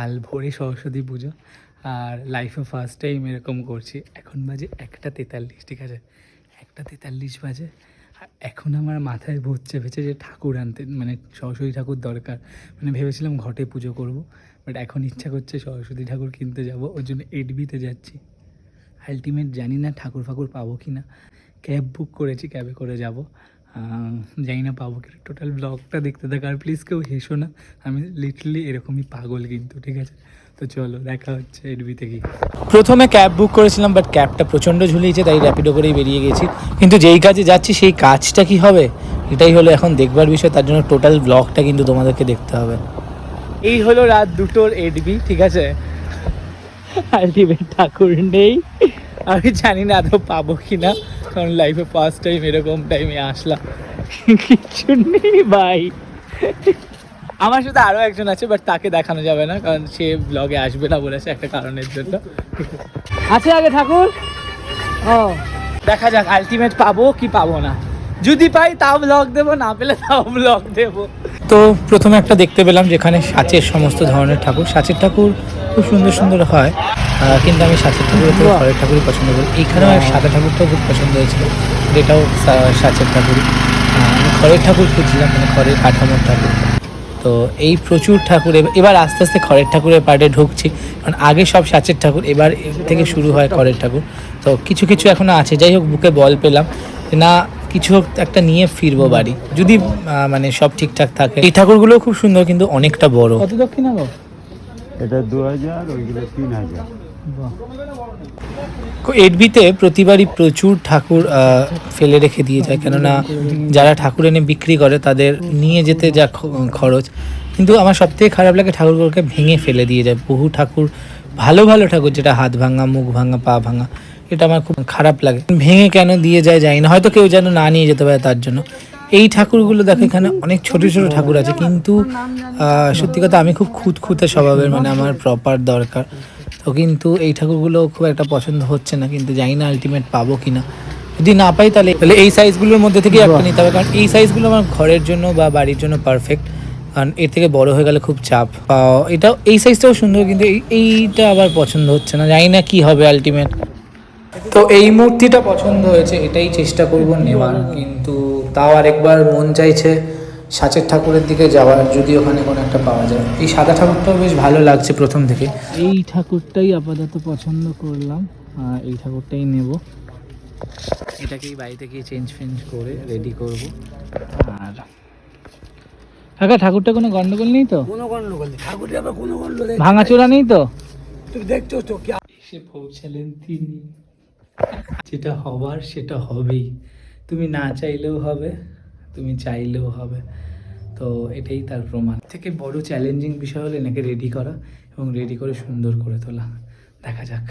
কাল ভোরে সরস্বতী পুজো আর লাইফে ফার্স্ট টাইম এরকম করছি। এখন বাজে একটা তেতাল্লিশ, ঠিক আছে? একটা তেতাল্লিশ বাজে। আর এখন আমার মাথায় ভূত চেপেছে যে ঠাকুর আনতে মানে সরস্বতী ঠাকুর দরকার। মানে ভেবেছিলাম ঘটে পুজো করব বাট এখন ইচ্ছা করছে সরস্বতী ঠাকুর কিনতে যাব, ওর জন্য এইটবিতে যাচ্ছি। আলটিমেট জানি না ঠাকুর ফাকুর পাবো কি না ক্যাব বুক করেছি, ক্যাবে করে যাব। জানি না, পাবো কি টোটাল ব্লগটা দেখতে থাকো, আর প্লিজ কেউ হেসো না। আমি লিটারলি এরকমই পাগল কিন্তু, ঠিক আছে? তো চলো, দেখা হচ্ছে এডবিতে থেকে। প্রথমে ক্যাব বুক করেছিলাম বাট ক্যাবটা প্রচণ্ড ঝুলিয়েছে, তাই র্যাপিডো করেই বেরিয়ে গেছি। কিন্তু যেই কাজে যাচ্ছি, সেই কাজটা কি হবে? এটাই হলো এখন দেখবার বিষয়, তার জন্য টোটাল ব্লগটা কিন্তু তোমাদেরকে দেখতে হবে। এই হলো রাত দুটোর এডবি ঠিক আছে? আলটিমেট ঠাকুর নেই। আমি জানি না আদৌ পাবো কি না কারণ লাইফে ফার্স্ট টাইম এরকম টাইমে আসলাম। কিচ্ছু নেই ভাই। আমার সাথে আরও একজন আছে বাট তাকে দেখানো যাবে না, কারণ সে ব্লগে আসবে না বলেছে একটা কারণের জন্য। আছে আগে ঠাকুর? ও। দেখা যাক আলটিমেট পাবো কি পাবো না। যদি পাই তাও ব্লগ দেবো, না পেলে তাও ব্লগ দেবো। তো প্রথমে একটা দেখতে পেলাম যেখানে সাঁচের সমস্ত ধরনের ঠাকুর। সাচের ঠাকুর খুব সুন্দর সুন্দর হয় কিন্তু আমি সাচের ঠাকুরের থেকে ঘরের ঠাকুরই পছন্দ করি। এইখানেও সাদা ঠাকুরটাও খুব পছন্দ হয়েছিল এটাও সাচের ঠাকুরই। ঘরের ঠাকুর খুঁজছিলাম মানে ঘরের কাঠামোর ঠাকুর। তো এই প্রচুর ঠাকুর এবার- আস্তে আস্তে খড়ের ঠাকুরের পার্টে ঢুকছি কারণ আগে সব সাঁচের ঠাকুর এবার থেকে শুরু হয় খড়ের ঠাকুর। তো কিছু কিছু এখনও আছে যাই হোক বুকে বল পেলাম না কিছু একটা নিয়ে ফিরবো বাড়ি। যদি মানে সব ঠিকঠাক থাকে। এই ঠাকুরগুলো খুব সুন্দর কিন্তু অনেকটা বড়। কত দক্ষিণা গো এটা দু হাজার ওইগুলো তিন হাজার। এডবিতে প্রতিবারই প্রচুর ঠাকুর ফেলে রেখে দিয়ে যায়। কেননা যারা ঠাকুর এনে বিক্রি করে তাদের নিয়ে যেতে যা খ- খরচ। কিন্তু আমার সবথেকে খারাপ লাগে ঠাকুরগুলোকে ভেঙে ফেলে দিয়ে যায়। বহু ঠাকুর ভালো ভালো ঠাকুর যেটা হাত ভাঙা মুখ ভাঙা পা ভাঙা এটা আমার খুব খারাপ লাগে। ভেঙে কেন দিয়ে যায় জানি না। হয়তো কেউ যেন না নিয়ে যেতে পারে তার জন্য। এই ঠাকুরগুলো দেখো এখানে অনেক ছোট ছোট ঠাকুর আছে। কিন্তু সত্যি কথা আমি খুব খুঁতখুঁতে স্বভাবের মানে আমার প্রপার দরকার। তো কিন্তু এই ঠাকুরগুলো খুব একটা পছন্দ হচ্ছে না। কিন্তু জানি না আলটিমেট পাবো কিনা। যদি না পাই তাহলে তাহলে এই সাইজগুলোর মধ্যে থেকে একটা নিতে হবে। কারণ এই সাইজগুলো আমার ঘরের জন্য বা বাড়ির জন্য পারফেক্ট কারণ এর থেকে বড় হয়ে গেলে খুব চাপ। এটা এই সাইজটাও সুন্দর কিন্তু এই- এইটা আবার পছন্দ হচ্ছে না। জানি না কি হবে আলটিমেট তো এই মূর্তিটা পছন্দ হয়েছে এটাই চেষ্টা করব নেওয়ার। কিন্তু তাও আরেকবার মন চাইছে সাচের ঠাকুরের দিকে যাওয়ার যদি ওখানে কোনো একটা পাওয়া যায়। এই সাদা ঠাকুরটাও বেশ ভালো লাগছে প্রথম থেকে। এই ঠাকুরটাই আপাতত পছন্দ করলাম আর এই ঠাকুরটাই নেব। এটাকেই বাড়িতে গিয়ে চেঞ্জ ফেঞ্জ করে রেডি করব। আর কাকা ঠাকুরটা কোনো গন্ডগোল নেই তো? কোনো গন্ডগোল নেই। ঠাকুরের আবার কোনো গন্ডগোল নেই। ভাঙাচোরা নেই তো? তুমি দেখছ তো কি এসে পৌঁছালেন তিনি। যেটা হবার সেটা হবেই। তুমি না চাইলেও হবে, তুমি চাইলেও হবে। তো এটাই তার প্রমাণ। থেকে বড় চ্যালেঞ্জিং বিষয় হলো এনাকে রেডি করা এবং রেডি করে সুন্দর করে তোলা। দেখা যাক।